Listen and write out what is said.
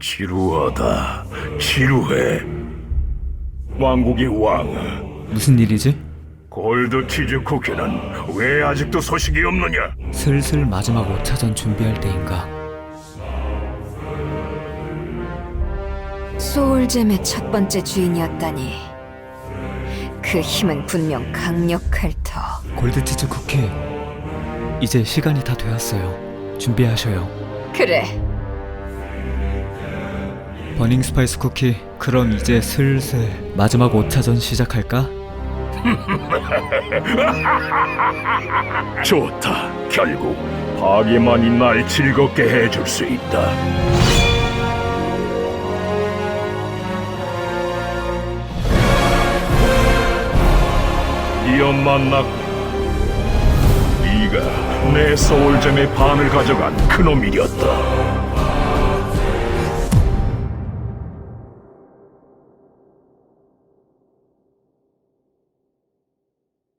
지루하다. 지루해. 왕국의 왕, 무슨 일이지? 골드 치즈 쿠키는 왜 아직도 소식이 없느냐? 슬슬 마지막 5차전 준비할 때인가. 소울잼의 첫 번째 주인이었다니. 그 힘은 분명 강력할 터. 골드치즈 쿠키. 이제 시간이 다 되었어요. 준비하셔요. 그래, 버닝 스파이스 쿠키. 그럼 이제 슬슬 마지막 5차전 시작할까? 좋다. 결국 파괴만이 날 즐겁게 해줄 수 있다. 네 엄마 나 네가 내 소울잼의 반을 가져간 그놈이었다.